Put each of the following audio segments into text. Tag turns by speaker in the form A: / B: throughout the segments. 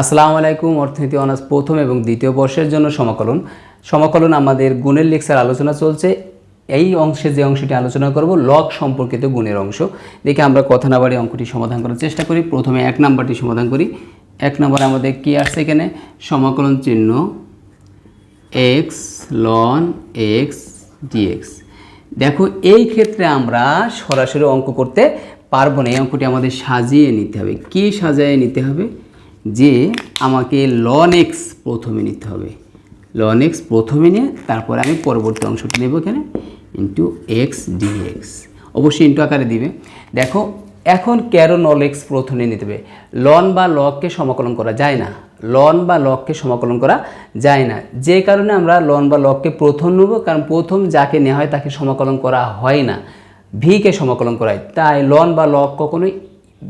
A: আসসালামু আলাইকুম, অর্থনীতি অনার্স প্রথম এবং দ্বিতীয় বর্ষের জন্য সমাকলন। সমাকলন আমাদের গুণের লেকচার আলোচনা চলছে। এই অংশে যে অংশটি আলোচনা করব, লগ সম্পর্কিত গুণের অংশ। দেখে আমরা কথা না বাড়ি অঙ্কটি সমাধান করার চেষ্টা করি। প্রথমে এক নাম্বারটি সমাধান করি। এক নম্বর আমাদের কি আসছে এখানে? সমাকলন চিহ্ন এক্স লন এক্স ডিএক্স দেখো, এই ক্ষেত্রে আমরা সরাসরি অঙ্ক করতে পারব না। এই অঙ্কটি আমাদের সাজিয়ে নিতে হবে। কি সাজিয়ে নিতে হবে? যে আমাকে লন এক্স প্রথমে নিতে হবে। লন এক্স প্রথমে নিয়ে তারপরে আমি পরবর্তী অংশটি নেব এখানে ইন্টু এক্স ডিএক্স অবশ্যই ইন্টু আকারে দিবে। দেখো, এখন ক্যারো নল এক্স প্রথমে নিতে হবে? লন বা লককে সমাকলন করা যায় না। লন বা লককে সমাকলন করা যায় না। যে কারণে আমরা লন বা লককে প্রথম নেব, কারণ প্রথম যাকে নেওয়া হয় তাকে সমাকলন করা হয় না। ভিকে সমাকলন করা হয়। তাই লন বা লক কখনোই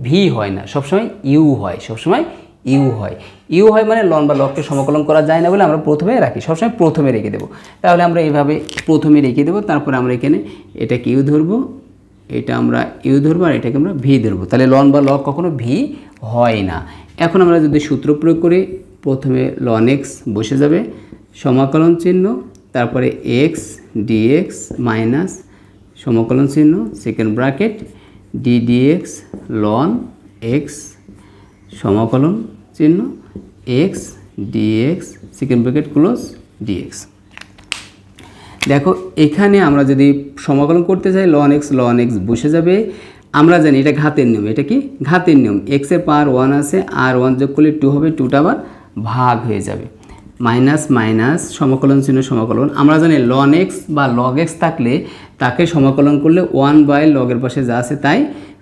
A: ভি হয় না। সবসময় ইউ হয়। সবসময় ইউ হয়। ইউ হয় মানে লন বা লগকে সমকলন করা যায় না বলে আমরা প্রথমে রাখি, সবসময় প্রথমে রেখে দেবো। তাহলে আমরা এইভাবে প্রথমে রেখে দেবো, তারপরে আমরা এখানে এটাকে ইউ ধরবো, এটা আমরা ইউ ধরবো আর এটাকে আমরা ভি ধরবো। তাহলে লন বা লক কখনো ভি হয় না। এখন আমরা যদি সূত্র প্রয়োগ করি, প্রথমে লন এক্স বসে যাবে, সমাকলন চিহ্ন, তারপরে এক্স ডিএক্স মাইনাস সমাকলন চিহ্ন second bracket d dx ln x সমাকলন চিহ্ন x dx second bracket close dx. দেখো, এখানে আমরা যদি সমাকলন করতে চাই লন এক্স লন এক্স বসে যাবে। আমরা জানি এটা ঘাতের নিয়ম। এটা কি? ঘাতের নিয়ম। এক্সের পাওয়ার ওয়ান আছে, আর ওয়ান যোগ করলে টু হবে টুটা আবার ভাগ হয়ে যাবে। মাইনাস মাইনাস সমাকলন চিহ্ন, সমাকলন। আমরা জানি লন এক্স বা লগ এক্স থাকলে তাকে সমাকলন করলে ওয়ান বাই লগের পাশে যা আছে তাই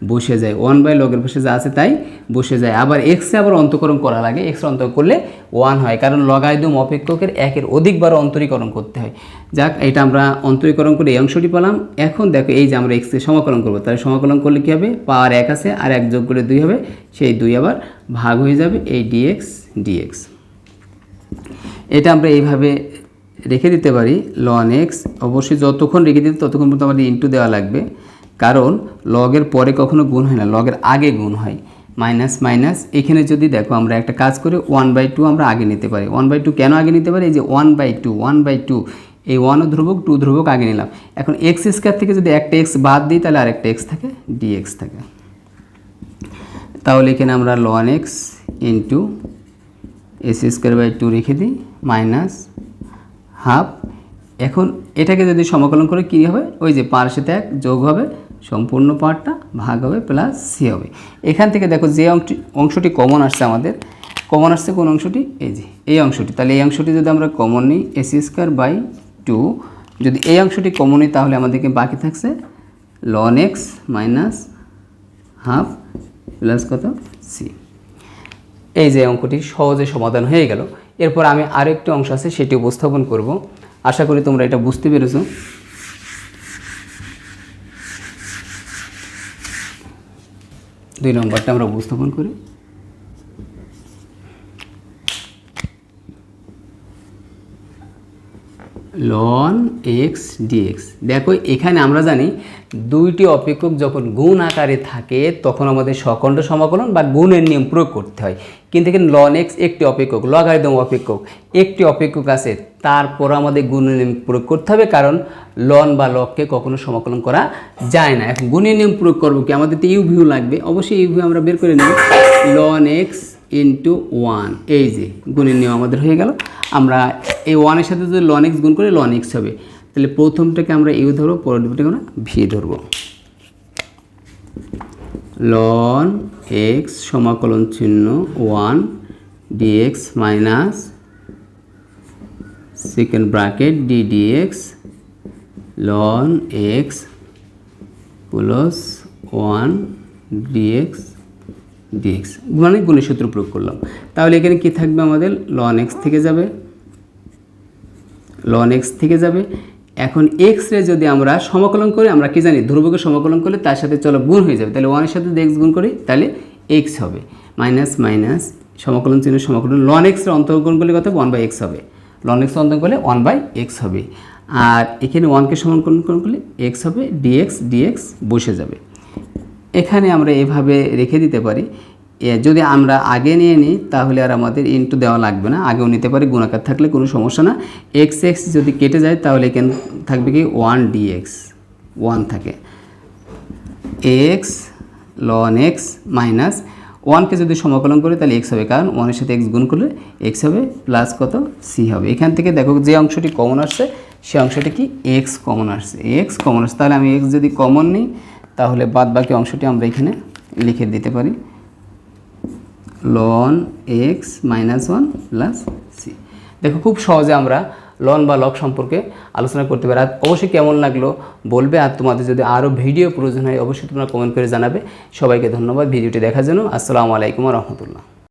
A: বসে যায়। ওয়ান বাই লগের পাশে যা আছে তাই বসে যায়। আবার এক্সে আবার অন্তকরণ করা লাগে। এক্স অন্তর করলে ওয়ান হয়। কারণ লগাইদম অপেক্ষকের একের অধিকবার অন্তরীকরণ করতে হয়। যাক, এটা আমরা অন্তরীকরণ করে এই অংশটি পেলাম। এখন দেখো এই যে আমরা এক্সকে সমাকলন করব। তাহলে সমাকলন করলে কী হবে? পাওয়ার এক আছে আর এক যোগ করে দুই হবে। সেই দুই আবার ভাগ হয়ে যাবে এই ডিএক্স ডিএক্স এটা আমরা এইভাবে রেখে দিতে পারি। লন এক্স অবশ্যই যতক্ষণ রেখে দিতে ততক্ষণ পর্যন্ত আমাদের ইন্টু দেওয়া লাগবে। কারণ লগের পরে কখনো গুণ হয় না, লগের আগে গুণ হয়। মাইনাস মাইনাস, এখানে যদি দেখো আমরা একটা কাজ করে ওয়ান বাই টু আমরা আগে নিতে পারি। ওয়ান বাই টু কেন আগে নিতে পারি? এই যে one by two, one by two, এই ওয়ানও ধ্রুবক, টু ধ্রুবক আগে নিলাম। এখন এক্স স্কোয়ার থেকে যদি একটা এক্স বাদ দিই, তাহলে আরেকটা এক্স থাকে ডিএক্স থাকে। তাহলে এখানে আমরা ln x into s square by two রেখে দিই মাইনাস হাফ এখন এটাকে যদি সমাকলন করে কী হবে? ওই যে পার সাথে এক যোগ হবে সম্পূর্ণ পার্টটা ভাগ হবে প্লাস সি হবে। এখান থেকে দেখো যে অংশটি অংশটি কমন আসছে আমাদের। কমন আসছে কোন অংশটি? এই যে, এই অংশটি। তাহলে এই অংশটি যদি আমরা কমন নিই এস স্কোয়ার বাই টু যদি এই অংশটি কমন নিই, তাহলে আমাদেরকে বাকি থাকছে ln x minus half plus কত? সি এই যে অঙ্কটি সহজে সমাধান হয়ে গেল। এরপর আমি আরেকটি অংশ আছে, সেটি উপস্থাপন করব। আশা করি তোমরা এটা বুঝতে পেরেছ। দুই নম্বরটা আমরা উপস্থাপন করি। লন এক্স ডিএক্স দেখো, এখানে আমরা জানি দুইটি অপেক্ষক যখন গুণ আকারে থাকে, তখন আমাদের সকণ্ড সমাকলন বা গুণের নিয়ম প্রয়োগ করতে হয়। কিন্তু এখানে লন এক্স একটি অপেক্ষক, লগারিদম অপেক্ষক একটি অপেক্ষক আছে, তারপর আমাদের গুণের নিয়ম প্রয়োগ করতে হবে, কারণ লন বা লগকে কখনো সমাকলন করা যায় না। এখন গুণের নিয়ম প্রয়োগ করব কি? আমাদের তো ইউ লাগবে, অবশ্যই ইউ ভিউ আমরা বের করে নেব। লন এক্স ইন্টু ওয়ান এই যে, গুণের নিয়ম আমাদের হয়ে গেল। আমরা এই ওয়ানের সাথে যদি লন এক্স গুণ করি লন এক্স হবে। তাহলে প্রথমটাকে আমরা ইউ ধরবো, পরের পরবর্তীটাকে আমরা ভি ধরবো। লন এক্স সমাকলন চিহ্ন one dx minus second bracket d dx ln x plus one dx dx মানে গুণের সূত্র প্রয়োগ করলাম। তাহলে এখানে কি থাকবে আমাদের? লন এক্স থেকে যাবে। লন এক্স থেকে যাবে। এখন এক্স রে যদি আমরা সমাকলন করি, আমরা কি জানি? ধ্রুবকে সমাকলন করলে তার সাথে চলো গুণ হয়ে যাবে। তাহলে ওয়ানের সাথে এক্স গুণ করি, তাহলে এক্স হবে। মাইনাস মাইনাস সমাকলন চিহ্ন, সমাকলন। লন এক্সের অন্তর্গণ করলে কত ওয়ান বাই এক্স হবে। লন এক্স অন্তর্গণ করলে ওয়ান বাই এক্স হবে। আর এখানে ওয়ানকে সমাকলন করলে এক্স হবে ডিএক্স ডিএক্স বসে যাবে। এখানে আমরা এভাবে রেখে দিতে পারি। যদি আমরা আগে নিয়ে নিই, তাহলে আর আমাদের ইনটু দেওয়া লাগবে না। আগেও নিতে পারি, গুণাকার থাকলে কোনো সমস্যা না। এক্স এক্স যদি কেটে যায়, তাহলে এখানে থাকবে কি? ওয়ান ডিএক্স ওয়ান থাকে। এক্স লন এক্স মাইনাস ওয়ানকে যদি সমাকলন করি, তাহলে এক্স হবে কারণ ওয়ানের সাথে এক্স গুণ করলে এক্স হবে প্লাস কত? সি হবে। এখান থেকে দেখো যে অংশটি কমন আসছে, সে অংশটি কি? এক্স কমন আসছে। এক্স কমন আসছে। তাহলে আমি এক্স যদি কমন নিই তাহলে বাদ বাকি অংশটি আমরা এখানে লিখে দিতে পারি। Ln x minus one plus c দেখো, খুব সহজে আমরা লন বা লক সম্পর্কে আলোচনা করতে পারি। আর অবশ্যই কেমন লাগল বলবে, আর তোমাদের যদি আরও ভিডিও প্রয়োজন হয়, অবশ্যই তোমরা কমেন্ট করে জানাবে। সবাইকে ধন্যবাদ ভিডিওটি দেখার জন্য। আসসালামু আলাইকুম রহমতুল্লাহ।